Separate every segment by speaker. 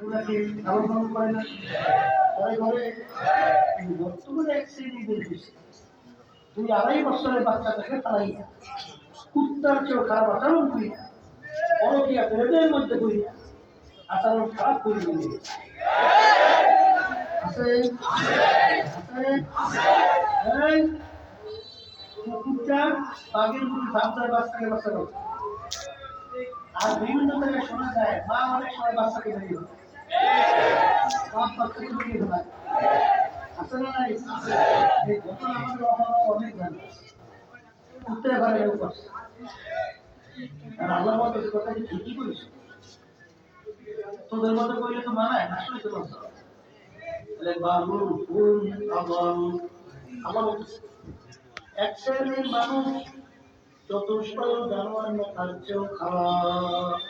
Speaker 1: লালন পালন করে না ঘরে ঘরে বর্তমানে এক শ্রেণি বের হয়েছে দুই আড়াই বছরের বাচ্চাটাকে তাড়াইয়া কুত্তার চেয়েও খারাপ আচরণ করিয়া পরকিয়া প্রেমের মধ্যে করিয়া আচরণ খারাপ করে দিয়ে আছে? আছে? কুকুরটা বাঘের মধ্যে বাচ্চার বাচ্চাকে বাচ্চা আর বিভিন্ন জায়গায় শোনা যায়, মা অনেক সময় বাচ্চাকে বেরিয়ে তোদের মতো কইলে তো মানায় না শুনে তো আমার এক শ্রেণির মানুষ চতুষ্প জানোয়ার না খারাপ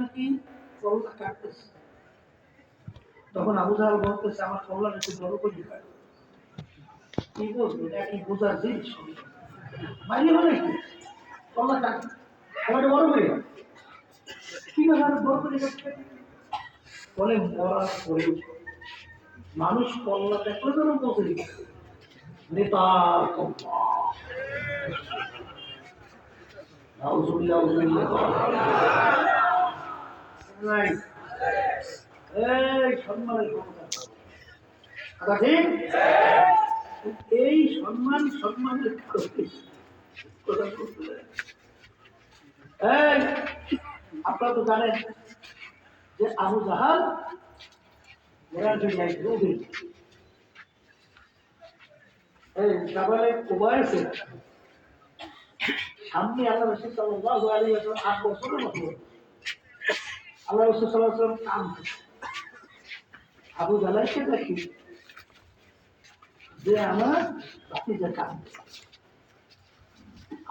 Speaker 1: নাকি করোনা তখন আবু জাহাল বলতেছে, আমার কল্যাণ একটু বড় করে কি বলব, এটা কি বোঝার জিনিস? বাইরে হলে কি? কল্যাণ কাটবে। বড় করে দাও। কি ব্যাপার? বড় করে মানুষ কল্লা দেখলে যেন বোঝে নেতার কল্লা নাউজুবিল্লাহ, নাউজুবিল্লাহ। নাই। এই ঠিক? সম্মান সম্মানের কথা বলতে হয়। এই আপনারা তো জানেন যে আবু জাহাল ওনার জন্য এই জাবালে কুবাইছে সামনে আল্লাহ রসুল সাল্লাল্লাহু আলাইহি ওয়াসাল্লাম আট বছরের মতো। আল্লাহ রসুল সাল্লাল্লাহু আলাইহি আবু জালাইকে দেখি যে আমার বাতিজা কাম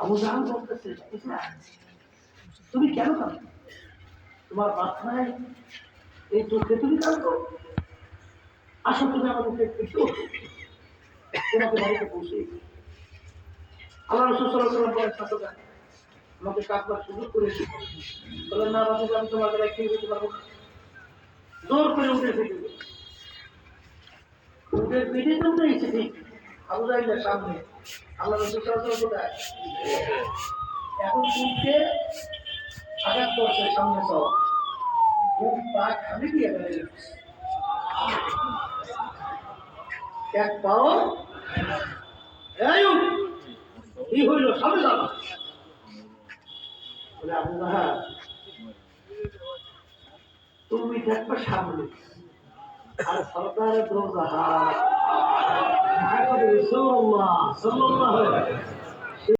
Speaker 1: আবু জাহাল বলতেছে "ইসলাম, তুমি কেন কাঁদো তোমার মাথায় এই চোখে তুমি কাঁদো আসো তুমি আমাদেরকে একটু তোমাকে বাড়িতে পৌঁছে। আল্লাহ সাল্লাহ সাল্লাম বলেন "ছাত্র যান, আমাকে কাঁদবার সুযোগ করে দিন বলেন না বাবু আমি তোমাকে রেখে দিতে পারব জোর করে উঠে দিল। উঠে পিঠে তো উঠেছে ঠিক আবু সামনে আল্লাহ কোথায় এখন উঠে করছে সামনে সব পা খালি দিয়ে যাচ্ছে এক পাও এই হইল, সামনে জাহাল তুমি দেখবে সামনে। আর সরকারের সাল্লাল্লাহু আলাইহি